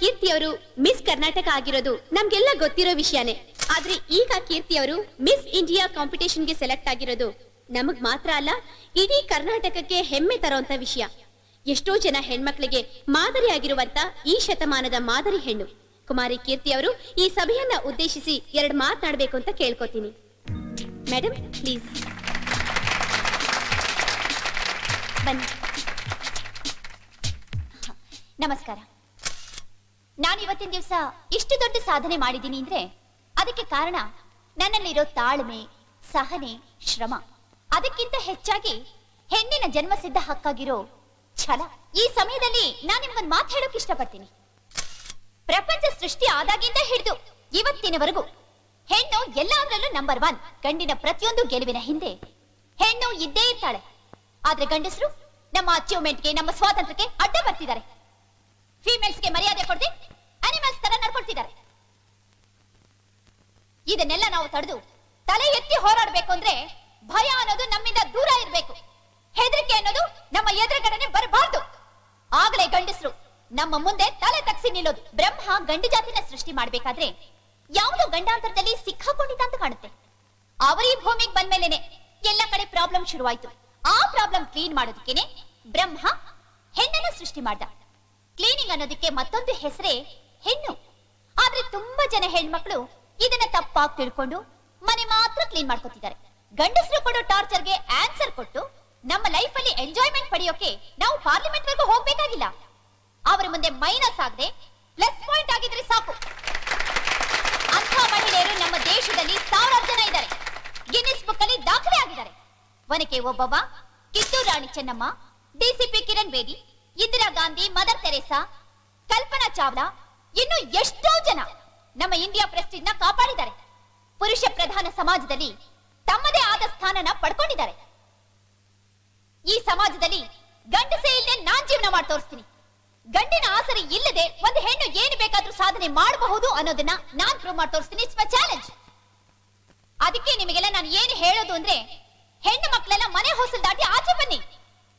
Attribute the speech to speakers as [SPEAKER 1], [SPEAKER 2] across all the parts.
[SPEAKER 1] ಕೀರ್ತಿ ಅವರು ಮಿಸ್ ಕರ್ನಾಟಕ ಆಗಿರೋದು ನಮ್ಗೆಲ್ಲ ಗೊತ್ತಿರೋ ವಿಷಯನೇ. ಆದ್ರೆ ಈಗ ಕೀರ್ತಿ ಅವರು ಮಿಸ್ ಇಂಡಿಯಾ ಕಾಂಪಿಟೇಷನ್ಗೆ ಸೆಲೆಕ್ಟ್ ಆಗಿರೋದು ನಮಗ್ ಮಾತ್ರ ಅಲ್ಲ, ಇಡೀ ಕರ್ನಾಟಕಕ್ಕೆ ಹೆಮ್ಮೆ ತರೋಂತ ವಿಷಯ. ಎಷ್ಟೋ ಜನ ಹೆಣ್ಮಕ್ಳಿಗೆ ಮಾದರಿಯಾಗಿರುವಂತ ಈ ಶತಮಾನದ ಮಾದರಿ ಹೆಣ್ಣು. ಕುಮಾರಿ ಕೀರ್ತಿ ಅವರು ಈ ಸಭೆಯನ್ನ ಉದ್ದೇಶಿಸಿ ಎರಡು ಮಾತನಾಡಬೇಕು ಅಂತ ಕೇಳ್ಕೊತೀನಿ. ಮೇಡಮ್ ಪ್ಲೀಸ್
[SPEAKER 2] ಬನ್ನಿ. ನಮಸ್ಕಾರ. ನಾನು ಇವತ್ತಿನ ದಿವಸ ಇಷ್ಟು ದೊಡ್ಡ ಸಾಧನೆ ಮಾಡಿದ್ದೀನಿ ಅಂದ್ರೆ ಅದಕ್ಕೆ ಕಾರಣ ನನ್ನಲ್ಲಿರೋ ತಾಳ್ಮೆ, ಸಹನೆ, ಶ್ರಮ, ಅದಕ್ಕಿಂತ ಹೆಚ್ಚಾಗಿ ಹೆಣ್ಣಿನ ಜನ್ಮಸಿದ್ಧ ಹಕ್ಕಾಗಿರೋ ಛಲ. ಈ ಸಮಯದಲ್ಲಿ ನಾನು ನಿಮ್ಗೊಂದು ಮಾತು ಹೇಳೋಕೆ ಇಷ್ಟಪಡ್ತೀನಿ. ಪ್ರಪಂಚ ಸೃಷ್ಟಿ ಆದಾಗಿಂದ ಹಿಡಿದು ಇವತ್ತಿನವರೆಗೂ ಹೆಣ್ಣು ಎಲ್ಲಾದ್ರಲ್ಲೂ ನಂಬರ್ ಒನ್ ಗಂಡಿನ ಪ್ರತಿಯೊಂದು ಗೆಲುವಿನ ಹಿಂದೆ ಹೆಣ್ಣು ಇದ್ದೇ ಇರ್ತಾಳೆ. ಆದ್ರೆ ಗಂಡಸರು ನಮ್ಮ ಅಚೀವ್ಮೆಂಟ್ಗೆ ನಮ್ಮ ಸ್ವಾತಂತ್ರ್ಯಕ್ಕೆ ಅಡ್ಡ ಬರ್ತಿದ್ದಾರೆ. ಫೀಮೇಲ್ಸ್ಗೆ ಮರ್ಯಾದೆ ಕೊಡದೆ ಇದನ್ನೆಲ್ಲ ನಾವು ತಡೆದು ತಲೆ ಎತ್ತಿ ಹೋರಾಡಬೇಕು ಅಂದ್ರೆ ಭಯ ಅನ್ನೋದು ನಮ್ಮಿಂದ ದೂರ ಇರಬೇಕು. ಹೆದರಿಕೆ ಅನ್ನೋದು ನಮ್ಮ ಎದುರುಗಡೆನೆ ಬರಬಾರ್ದು. ಆಗಲೇ ಗಂಡಸರು ನಮ್ಮ ಮುಂದೆ ತಲೆ ತಗ್ಸಿ ನಿಲ್ಲೋದು ಬ್ರಹ್ಮ ಗಂಡು ಜಾತಿನ ಸೃಷ್ಟಿ ಮಾಡ್ಬೇಕಾದ್ರೆ ಯಾವುದೋ ಗಂಡಾಂತರದಲ್ಲಿ ಸಿಕ್ಕಾಕೊಂಡಿದ್ದ ಅಂತ ಕಾಣುತ್ತೆ. ಅವರೀ ಭೂಮಿಗೆ ಬಂದ್ಮೇಲೆನೆ ಎಲ್ಲ ಕಡೆ ಪ್ರಾಬ್ಲಮ್ ಶುರುವಾಯ್ತು. ಆ ಪ್ರಾಬ್ಲಮ್ ಕ್ಲೀನ್ ಮಾಡೋದಕ್ಕೇನೆ ಬ್ರಹ್ಮ ಹೆಣ್ಣನ್ನ ಸೃಷ್ಟಿ ಮಾಡ್ದ. ಕ್ಲೀನಿಂಗ್ ಅನ್ನೋದಕ್ಕೆ ಮತ್ತೊಂದು ಹೆಸರೇ ಹೆಣ್ಣು. ಆದ್ರೆ ತುಂಬಾ ಜನ ಹೆಣ್ಮಕ್ಳು ಇದನ್ನ ತಪ್ಪಾಗಿ ತಿಳ್ಕೊಂಡು ಮನೆ ಮಾತ್ರ ಕ್ಲೀನ್ ಮಾಡ್ಕೊತಿದ್ದಾರೆ. ಗಂಡಸರು ಕೊಡೋ ಟಾರ್ಚರ್ಗೆ ಆನ್ಸರ್ ಕೊಟ್ಟು ನಮ್ಮ ಲೈಫ್ ಅಲ್ಲಿ ಎಂಜಾಯ್ಮೆಂಟ್ ಪಡೆಯೋಕೆ ನಾವು ಪಾರ್ಲಿಮೆಂಟ್ ವರೆಗೂ ಹೋಗ್ಬೇಕಾಗಿಲ್ಲ. ಅವರ ಮುಂದೆ ಮೈನಸ್ ಆಗದೆ ಪ್ಲಸ್ ಪಾಯಿಂಟ್ ಆಗಿದ್ರೆ ಸಾಕು. ಅಂಥ ಮಹಿಳೆಯರು ನಮ್ಮ ದೇಶದಲ್ಲಿ ಸಾವಿರಾರು ಜನ ಇದ್ದಾರೆ. ಗಿನ್ನಿಸ್ ಬುಕ್ ಅಲ್ಲಿ ದಾಖಲೆ ಆಗಿದ್ದಾರೆ. Onake Obavva Kittur Rani Chennamma DCP Kiran Bedi, Indira Gandhi, mother Teresa, Kalpana Chawla, ಇನ್ನು ಎಷ್ಟೋ ಜನ ನಮ್ಮ ಇಂಡಿಯಾ ಪ್ರೆಸ್ಟೀಜ್ನ ಕಾಪಾಡಿದ್ದಾರೆ. ಪುರುಷ ಪ್ರಧಾನ ಸಮಾಜದಲ್ಲಿ ತಮ್ಮದೇ ಆದ ಸ್ಥಾನನ ಪಡ್ಕೊಂಡಿದ್ದಾರೆ. ಈ ಸಮಾಜದಲ್ಲಿ ಗಂಡಸೇ ಇಲ್ಲದೆ ನಾನ್ ಜೀವನ ಮಾಡಿ ತೋರಿಸ್ತೀನಿ. ಗಂಡಿನ ಆಸರೆ ಇಲ್ಲದೆ ಒಂದು ಹೆಣ್ಣು ಏನು ಬೇಕಾದ್ರೂ ಸಾಧನೆ ಮಾಡಬಹುದು ಅನ್ನೋದನ್ನ ನಾನ್ ಪ್ರೂವ್ ಮಾಡಿ ತೋರಿಸ್ತೀನಿ. ಇಟ್ಸ್ ಮೈ ಚಾಲೆಂಜ್ ಅದಕ್ಕೆ ನಿಮಗೆಲ್ಲ ನಾನು ಏನು ಹೇಳೋದು ಅಂದ್ರೆ, ಹೆಣ್ಣು ಮಕ್ಕಳೆಲ್ಲ ಮನೆ ಹೊಸಲು ದಾಟಿ ಆಚೆ ಬನ್ನಿ.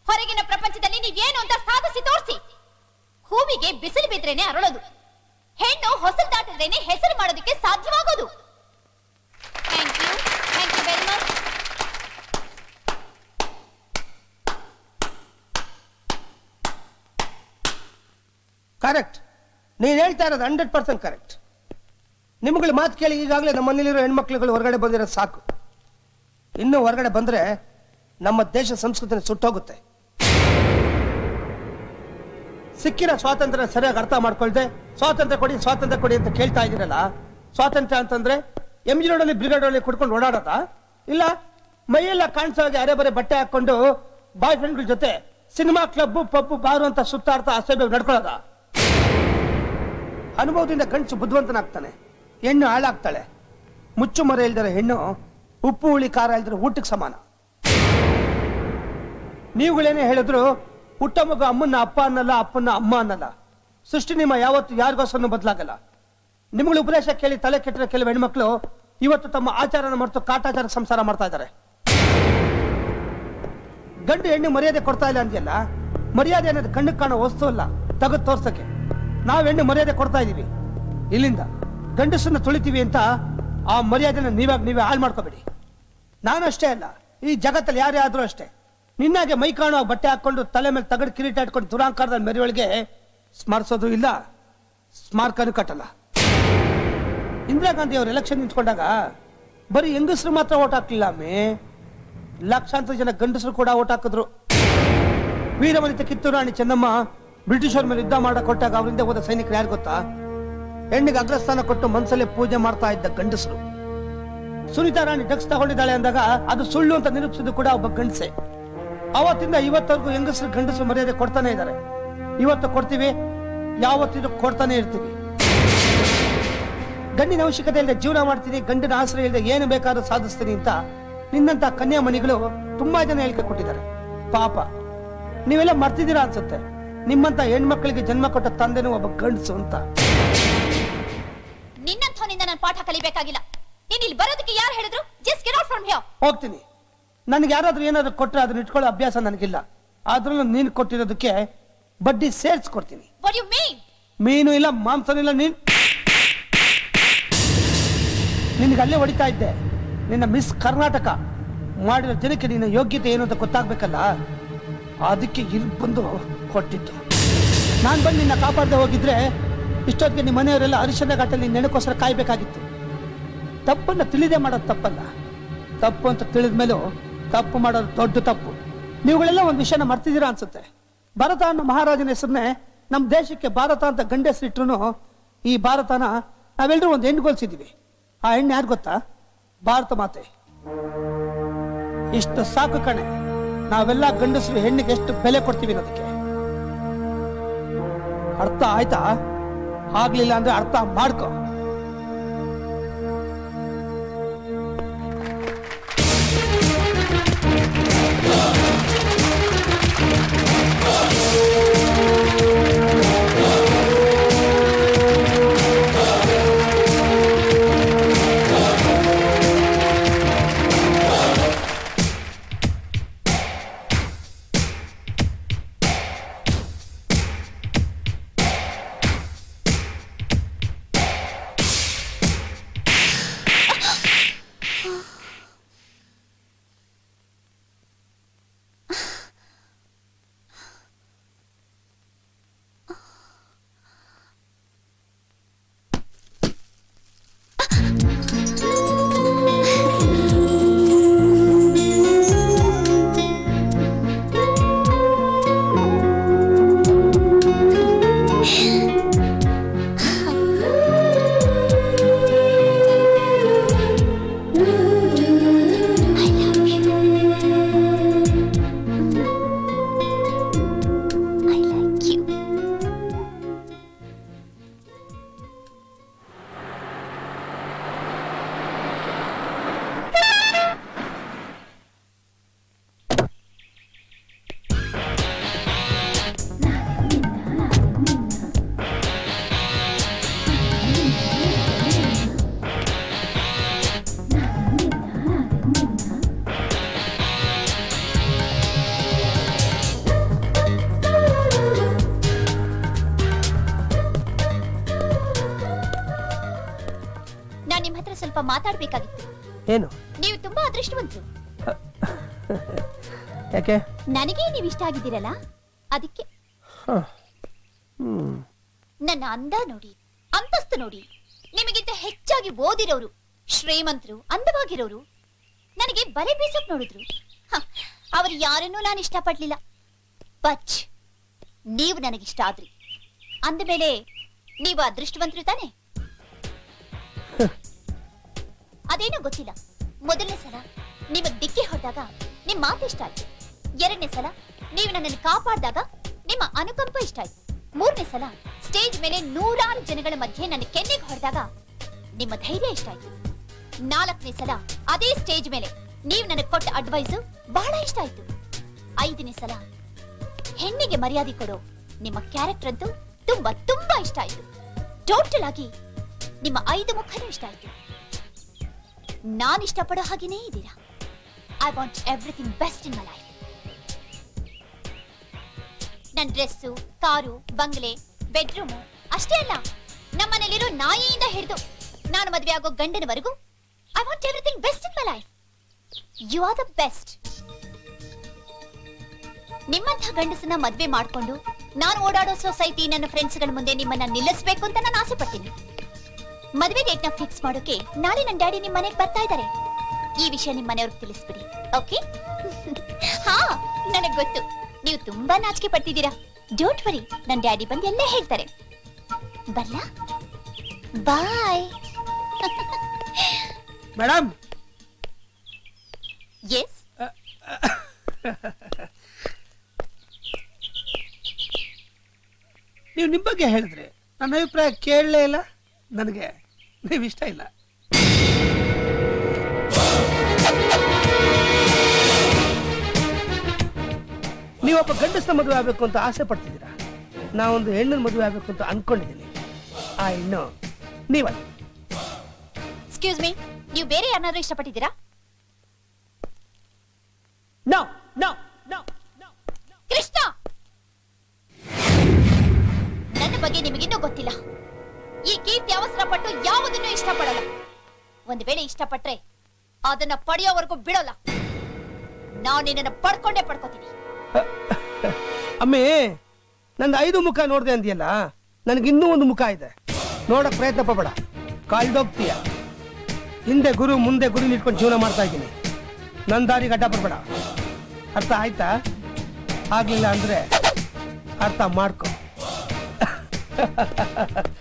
[SPEAKER 2] ಹೊರಗಿನ ಪ್ರಪಂಚದಲ್ಲಿ ನೀವೇನು ಅಂತ ಸಾಧಿಸಿ ತೋರಿಸಿ. ಹೂವಿಗೆ ಬಿಸಿಲು ಬಿದ್ರೇನೆ ಅರಳೋದು. ಹೆಣ್ಣು ಹೊಸಲ್ ದಾಟದೇನೆ ಹೆಸರು ಮಾಡೋದಕ್ಕೆ ಸಾಧ್ಯವಾಗೋದು.
[SPEAKER 3] ಕರೆಕ್ಟ್ ನೀನು ಹೇಳ್ತಾ ಇರೋದು ಹಂಡ್ರೆಡ್ ಪರ್ಸೆಂಟ್ ಕರೆಕ್ಟ್ ನಿಮ್ಗಳ ಮಾತು ಕೇಳಿ ಈಗಾಗಲೇ ನಮ್ಮ ಮನೇಲಿರೋ ಹೆಣ್ಮಕ್ಳುಗಳು ಹೊರಗಡೆ ಬಂದಿರೋದು ಸಾಕು. ಇನ್ನು ಹೊರಗಡೆ ಬಂದ್ರೆ ನಮ್ಮ ದೇಶ ಸಂಸ್ಕೃತಿನ ಸುಟ್ಟೋಗುತ್ತೆ. ಸಿಕ್ಕಿರೋ ಸ್ವಾತಂತ್ರ್ಯ ಸರಿಯಾಗಿ ಅರ್ಥ ಮಾಡ್ಕೊಳ್ದೆ, ಸ್ವಾತಂತ್ರ್ಯ ಕೊಡಿ ಸ್ವಾತಂತ್ರ್ಯ ಕೊಡಿ ಅಂತ ಕೇಳ್ತಾ ಇದ್ದೀರಲ್ಲ, ಸ್ವಾತಂತ್ರ್ಯ ಅಂತಂದ್ರೆ ಎಂ ಜಿ ರೋಡಲ್ಲಿ ಬ್ರಿಗೇಡಲ್ಲಿ ಕುಡ್ಕೊಂಡು ಓಡಾಡೋದಾ? ಇಲ್ಲ, ಮೈಯೆಲ್ಲ ಕಾಣಿಸೋ ಹಾಗೆ ಅರೆ ಬರೆ ಬಟ್ಟೆ ಹಾಕೊಂಡು ಬಾಯ್ ಫ್ರೆಂಡ್ಗಳ ಜೊತೆ ಸಿನಿಮಾ ಕ್ಲಬ್ ಪಬ್ ಬಾರು ಅಂತ ಸುತ್ತಾಡ್ತಾ ಅಸಭ್ಯ ನಡ್ಕೊಳ್ಳೋದ? ಅನುಭವದಿಂದ ಕಣ್ಸು ಬುದ್ಧಿವಂತನಾಗ್ತಾನೆ, ಹೆಣ್ಣು ಹಾಳಾಗ್ತಾಳೆ. ಮುಚ್ಚು ಮರ ಇಲ್ದಿರೋ ಹೆಣ್ಣು, ಉಪ್ಪು ಹುಳಿ ಖಾರ ಇಲ್ದಿರೋ ಊಟಕ್ಕೆ ಸಮಾನ. ನೀವುಗಳೇನೇ ಹೇಳಿದ್ರು ಹುಟ್ಟ ಮಗು ಅಮ್ಮನ ಅಪ್ಪ ಅನ್ನಲ್ಲ ಅಪ್ಪನ ಅಮ್ಮ ಅನ್ನಲ್ಲ ಸೃಷ್ಟಿ ನಿಮ್ಮ ಯಾವತ್ತು ಯಾರಿಗೋಸ್ಕರನೂ ಬದಲಾಗಲ್ಲ. ನಿಮ್ಗಳ ಉಪದೇಶ ಕೇಳಿ ತಲೆ ಕೆಟ್ಟರೆ ಕೆಲವು ಹೆಣ್ಮಕ್ಳು ಇವತ್ತು ತಮ್ಮ ಆಚಾರನ ಮರೆತು ಕಾಟಾಚಾರ ಸಂಸಾರ ಮಾಡ್ತಾ ಇದ್ದಾರೆ. ಗಂಡು ಹೆಣ್ಣು ಮರ್ಯಾದೆ ಕೊಡ್ತಾ ಇಲ್ಲ ಅಂದ್ಯಲ್ಲ, ಮರ್ಯಾದೆ ಅನ್ನೋದು ಕಣ್ಣಿಗೆ ಕಾಣೋ ವಸ್ತು ಅಲ್ಲ, ತಗದು ತೋರ್ಸಕ್ಕೆ. ನಾವ್ ಹೆಣ್ಣು ಮರ್ಯಾದೆ ಕೊಡ್ತಾ ಇದೀವಿ ಇಲ್ಲಿಂದ ಗಂಡಸನ್ನ ತುಳಿತೀವಿ ಅಂತ ಆ ಮರ್ಯಾದೆನ ನೀವಾಗ ನೀವೇ ಹಾಳು ಮಾಡ್ಕೋಬೇಡಿ. ನಾನು ಅಷ್ಟೇ ಅಲ್ಲ, ಈ ಜಗತ್ತಲ್ಲಿ ಯಾರೇ ಆದ್ರೂ ಅಷ್ಟೇ. ನಿನ್ನಾಗೆ ಮೈ ಕಾಣುವಾಗ ಬಟ್ಟೆ ಹಾಕೊಂಡು ತಲೆ ಮೇಲೆ ತಗಡು ಕಿರೀಟ ಇಟ್ಕೊಂಡು ದುರಾಂಕಾರದ ಮೆರವಳಿಗೆ ಸ್ಮರಿಸೋದು ಇಲ್ಲ. ಸ್ಮಾರಕನೂ ಕಟ್ಟಲ್ಲ. ಇಂದಿರಾ ಗಾಂಧಿ ಅವರು ಎಲೆಕ್ಷನ್ ನಿಂತ್ಕೊಂಡಾಗ ಬರೀ ಹೆಂಗಸರು ಮಾತ್ರ ಓಟ್ ಹಾಕ್ಲಿಲ್ಲ ಮೇ ಲಕ್ಷಾಂತರ ಜನ ಗಂಡಸರು ಕೂಡ ಓಟ್ ಹಾಕಿದ್ರು. ವೀರವನಿತ ಕಿತ್ತೂರು ರಾಣಿ ಚೆನ್ನಮ್ಮ ಬ್ರಿಟಿಷರ ಮೇಲೆ ಯುದ್ಧ ಮಾಡಕ್ ಕೊಟ್ಟಾಗ ಅವರಿಂದ ಹೋದ ಸೈನಿಕರು ಯಾರು ಗೊತ್ತಾ? ಹೆಣ್ಣಿಗೆ ಅಗ್ರಸ್ಥಾನ ಕೊಟ್ಟು ಮನಸ್ಸಲ್ಲೇ ಪೂಜೆ ಮಾಡ್ತಾ ಇದ್ದ ಗಂಡಸರು. ಸುನೀತಾ ರಾಣಿ ಡ್ರಗ್ಸ್ ತಗೊಂಡಿದ್ದಾಳೆ ಅಂದಾಗ ಅದು ಸುಳ್ಳು ಅಂತ ನಿರೂಪಿಸಿದ್ದು ಕೂಡ ಒಬ್ಬ ಗಂಡಸೆ. ಅವತ್ತಿಂದ ಇವತ್ತವರೆಗೂ ಹೆಂಗಸರು ಗಂಡಸರು ಮರ್ಯಾದೆ ಕೊಡ್ತಾನೆ ಇದ್ದಾರೆ. ಇವತ್ತು ಕೊಡ್ತೀವಿ ಯಾವತ್ತಿದ್ರು ಕೊಡ್ತಾನೆ ಇರ್ತೀವಿ. ಗಂಡಿನ ಅವಶ್ಯಕತೆ ಇಲ್ಲದೆ ಜೀವನ ಮಾಡ್ತೀನಿ ಗಂಡಿನ ಆಶ್ರಯ ಇಲ್ಲದೆ ಏನು ಬೇಕಾದ್ರೂ ಸಾಧಿಸ್ತೀನಿ ಅಂತ ನಿನ್ನಂತ ಕನ್ಯಾಮಣಿಗಳು ತುಂಬಾ ಜನ ಹೇಳಿಕೆ ಕೊಟ್ಟಿದ್ದಾರೆ. ಪಾಪ ನೀವೆಲ್ಲ ಮರ್ತಿದ್ದೀರಾ ಅನ್ಸುತ್ತೆ. ನಿಮ್ಮಂತ ಹೆಣ್ಮಕ್ಳಿಗೆ ಜನ್ಮ ಕೊಟ್ಟ ತಂದೆನೂ ಒಬ್ಬ ಗಂಡಸು ಅಂತ.
[SPEAKER 2] ನಿನ್ನಂಥವನಿಂದ ನಾನು ಪಾಠ ಕಲಿಬೇಕಾಗಿಲ್ಲ. ನೀನ್ ಇಲ್ಲಿ ಬರೋದಕ್ಕೆ ಯಾರು ಹೇಳಿದ್ರು? Just get out from here
[SPEAKER 3] ಹೋಗ್ತೀನಿ. ನನ್ಗೆ ಯಾರಾದರೂ ಏನಾದರೂ ಕೊಟ್ಟರೆ ಅದನ್ನ ಇಟ್ಕೊಳ್ಳೋ ಅಭ್ಯಾಸ ನನಗಿಲ್ಲ. ಆದ್ರೂ ನೀನು ಕೊಟ್ಟಿರೋದಕ್ಕೆ ಬಡ್ಡಿ ಸೇರಿಸ್ಕೊಡ್ತೀನಿ.
[SPEAKER 2] ಮೀನು
[SPEAKER 3] ಇಲ್ಲ ಮಾಂಸನೂ ಇಲ್ಲ ನೀನು ನಿನಗೆ ಅಲ್ಲೇ ಹೊಡಿತಾ ಇದ್ದೆ. ನಿನ್ನ ಮಿಸ್ ಕರ್ನಾಟಕ ಮಾಡಿರೋ ಜನಕ್ಕೆ ನಿನ್ನ ಯೋಗ್ಯತೆ ಏನು ಅಂತ ಗೊತ್ತಾಗ್ಬೇಕಲ್ಲ? ಅದಕ್ಕೆ ಇಲ್ಲಿ ಬಂದು ಕೊಟ್ಟಿದ್ದು. ನಾನು ಬಂದು ನಿನ್ನ ಕಾಪಾಡದೆ ಹೋಗಿದ್ರೆ ಇಷ್ಟೊತ್ತಿಗೆ ನಿಮ್ಮ ಮನೆಯವರೆಲ್ಲ ಅರಿಶಿನ ಘಾಟಲ್ಲಿ ನೆನಕೋಸ್ಕರ ಕಾಯಬೇಕಾಗಿತ್ತು. ತಪ್ಪನ್ನು ತಿಳಿದೇ ಮಾಡೋದು ತಪ್ಪಲ್ಲ. ತಪ್ಪು ಅಂತ ತಿಳಿದ ಮೇಲೂ ತಪ್ಪು ಮಾಡೋದು ದೊಡ್ಡ ತಪ್ಪು. ನೀವುಗಳೆಲ್ಲ ಒಂದು ವಿಷಯನ ಮರ್ತಿದ್ದೀರಾ ಅನ್ಸುತ್ತೆ. ಭಾರತ ಅನ್ನೋ ಮಹಾರಾಜನ ಹೆಸರನ್ನೇ ನಮ್ಮ ದೇಶಕ್ಕೆ ಭಾರತ ಅಂತ ಗಂಡ ಹೆಸರಿಟ್ರು ಈ ಭಾರತನ ನಾವೆಲ್ಲರೂ ಒಂದು ಹೆಣ್ಣು ಗೊಲ್ಸಿದ್ದೀವಿ ಆ ಹೆಣ್ಣು ಯಾರು ಗೊತ್ತಾ? ಭಾರತ ಮಾತೆ. ಇಷ್ಟು ಸಾಕು ಕಣೆ. ನಾವೆಲ್ಲ ಗಂಡಸರು ಹೆಣ್ಣಿಗೆ ಎಷ್ಟು ಬೆಲೆ ಕೊಡ್ತೀವಿ ಅನ್ನೋದಕ್ಕೆ. ಅರ್ಥ ಆಯ್ತಾ? ಆಗ್ಲಿಲ್ಲ ಅಂದ್ರೆ ಅರ್ಥ ಮಾಡ್ಕೋ.
[SPEAKER 2] ಸ್ವಲ್ಪ ಮಾತಾಡ್ಬೇಕಾಗಿತ್ತು.
[SPEAKER 3] ಏನು?
[SPEAKER 2] ನೀವು ತುಂಬಾ ಅದೃಷ್ಟವಂತರು.
[SPEAKER 3] ಯಾಕೆ?
[SPEAKER 2] ನನಗೆ ನೀವು ಇಷ್ಟ ಆಗಿದ್ದೀರಲ್ಲ? ಅದಕ್ಕೆ ನನ್ನ ಅಂದ ನೋಡಿ ಅಂತಸ್ತು ನೋಡಿ. ನಿಮಗಿಂತ ಹೆಚ್ಚಾಗಿ ಓದಿರೋರು ಶ್ರೀಮಂತರು ಅಂದವಾಗಿರೋರು ನನಗೆ ಬಲೆ ಬೀಸಕ್ ನೋಡಿದ್ರು. ಅವರು ಅವ್ರು ಯಾರನ್ನೂ ನಾನು ಇಷ್ಟಪಡ್ಲಿಲ್ಲ. ಬಚ್ ನೀವು ನನಗಿಷ್ಟ ಆದ್ರಿ. ಅಂದಮೇಲೆ ನೀವು ಅದೃಷ್ಟವಂತರು ತಾನೆ? ಅದೇನೋ ಗೊತ್ತಿಲ್ಲ. ಮೊದಲನೇ ಸಲ ನಿಮಗ್ ಡಿಕ್ಕಿ ಹೊಡೆದಾಗ ನಿಮ್ಮ ಮಾತು ಇಷ್ಟ ಆಯ್ತು. ಎರಡನೇ ಸಲ ನೀವು ನನ್ನನ್ನು ಕಾಪಾಡಿದಾಗ ನಿಮ್ಮ ಅನುಕಂಪ ಇಷ್ಟ ಆಯ್ತು. ಮೂರನೇ ಸಲ ಸ್ಟೇಜ್ ಮೇಲೆ ನೂರಾರು ಜನಗಳ ಮಧ್ಯೆ ನನ್ನ ಕೆನ್ನೆಗೆ ಹೊಡೆದಾಗ ನಿಮ್ಮ ಧೈರ್ಯ ಇಷ್ಟ ಆಯ್ತು. ನಾಲ್ಕನೇ ಸಲ ಅದೇ ಸ್ಟೇಜ್ ಮೇಲೆ ನೀವು ನನಗೆ ಕೊಟ್ಟ ಅಡ್ವೈಸ್ ಬಹಳ ಇಷ್ಟ ಆಯ್ತು. ಐದನೇ ಸಲ ಹೆಣ್ಣಿಗೆ ಮರ್ಯಾದೆ ಕೊಡೋ ನಿಮ್ಮ ಕ್ಯಾರೆಕ್ಟರ್ ಅಂತೂ ತುಂಬಾ ತುಂಬಾ ಇಷ್ಟ ಆಯ್ತು. ಟೋಟಲ್ ಆಗಿ ನಿಮ್ಮ ಐದು ಮುಖನೂ ಇಷ್ಟ ಆಯ್ತು. ನಾನು ಇಷ್ಟಪಡೋ ಹಾಗೇನೇ ಇದ್ದೀರಾ? I want everything best in my life ನನ್ನ ಡ್ರೆಸ್ಸು, ಕಾರು, ಬಂಗ್ಲೆ, ಬೆಡ್ರೂಮು, ಅಷ್ಟೇ ಅಲ್ಲ, ನಮ್ಮನೇಲಿರೋ ನಾಯಿಯಿಂದ ಹಿಡಿದು ನಾನು ಮದುವೆ ಆಗೋ ಗಂಡನವರೆಗೂ I want everything best in my life you are the best ನಿಮ್ಮಂಥ ಗಂಡಸನ್ನ ಮದುವೆ ಮಾಡ್ಕೊಂಡು ನಾನು ಓಡಾಡೋ ಸೊಸೈಟಿ ನನ್ನ ಫ್ರೆಂಡ್ಸ್ಗಳ ಮುಂದೆ ನಿಮ್ಮನ್ನ ನಿಲ್ಲಿಸಬೇಕು ಅಂತ ನಾನು ಆಸೆ ಪಡ್ತೀನಿ ಮದುವೆ ಡೇಟ್ನ ಫಿಕ್ಸ್ ಮಾಡೋಕೆ ನಾಳೆ ನನ್ನ ಡ್ಯಾಡಿ ನಿಮ್ಮ ಮನೆಗೆ ಬರ್ತಾ ಇದ್ದಾರೆ ಈ ವಿಷಯ ನಿಮ್ಮ ಮನೆಯವ್ರಿಗೆ ತಿಳಿಸ್ಬಿಡಿ ಓಕೆ? ಹಾ ನನಗ್ ಗೊತ್ತು. ನೀವು ತುಂಬಾ ನಾಚಿಕೆ ಪಡ್ತಿದ್ದೀರಾ. ಡೋಂಟ್ ವರಿ ನನ್ನ ಡ್ಯಾಡಿ ಬಂದು ಎಲ್ಲ ಹೇಳ್ತಾರೆ. ಬರ್ಲಾ ಬಾಯ್
[SPEAKER 3] ಮೇಡಮ್
[SPEAKER 2] ಎಸ್
[SPEAKER 3] ನೀವು ನಿಮ್ಮ ಬಗ್ಗೆ ಹೇಳಿದ್ರಿ ನನ್ನ ಅಭಿಪ್ರಾಯ ಕೇಳಲೇ ಇಲ್ಲ ನನಗೆ. ನೀವು ಇಷ್ಟ ಇಲ್ಲ. ನೀವೊಬ್ಬ ಗಂಡಸ್ನ ಮದುವೆ ಆಗಬೇಕು ಅಂತ ಆಸೆ ಪಡ್ತಿದ್ದೀರಾ? ನಾವೊಂದು ಹೆಣ್ಣಿನ ಮದುವೆ ಆಗಬೇಕು ಅಂತ ಅನ್ಕೊಂಡಿದ್ದೀನಿ. ಆ ಹೆಣ್ಣು ನೀವಲ್ಲ?
[SPEAKER 2] ಎಕ್ಸ್ಕ್ಯೂಸ್ ಮೀ ನೀವು ಬೇರೆ ಯಾರನ್ನಾದ್ರೂ ಇಷ್ಟಪಟ್ಟಿದ್ದೀರಾ?
[SPEAKER 3] No no no
[SPEAKER 2] Krishna! ನನ್ನ ಬಗ್ಗೆ ನಿಮಗಿನ್ನೂ ಗೊತ್ತಿಲ್ಲ. ಈ ಕೀರ್ತಿ ಅವಸರ ಪಟ್ಟು ಯಾವುದನ್ನು ಇಷ್ಟಪಡಲ್ಲ. ಒಂದ್ ವೇಳೆ ಇಷ್ಟಪಟ್ರೆ ಅದನ್ನ ಪಡೆಯೋವರೆಗೂ ಬಿಡೋಲ್ಲ. ನಾವು ನಿನ್ನನ್ನು ಪಡ್ಕೊಂಡೇ ಪಡ್ಕೋತೀನಿ.
[SPEAKER 3] ಅಮ್ಮಿ, ನಂದು ಐದು ಮುಖ ನೋಡ್ದೆ ಅಂದಿಯಲ್ಲ? ನನಗೆ ಇನ್ನೂ ಒಂದು ಮುಖ ಇದೆ. ನೋಡಕ್ ಪ್ರಯತ್ನ ಪಡಬೇಡ. ಕಾಯ್ದೋಗ್ತೀಯ. ಹಿಂದೆ ಗುರು, ಮುಂದೆ ಗುರು ನಿಟ್ಕೊಂಡು ಜೀವನ ಮಾಡ್ತಾ ಇದ್ದೀನಿ. ನನ್ನ ದಾರಿಗೆ ಅಡ್ಡ ಬರಬೇಡ. ಅರ್ಥ ಆಯ್ತಾ? ಆಗ್ಲಿಲ್ಲ ಅಂದ್ರೆ ಅರ್ಥ ಮಾಡ್ಕೊ.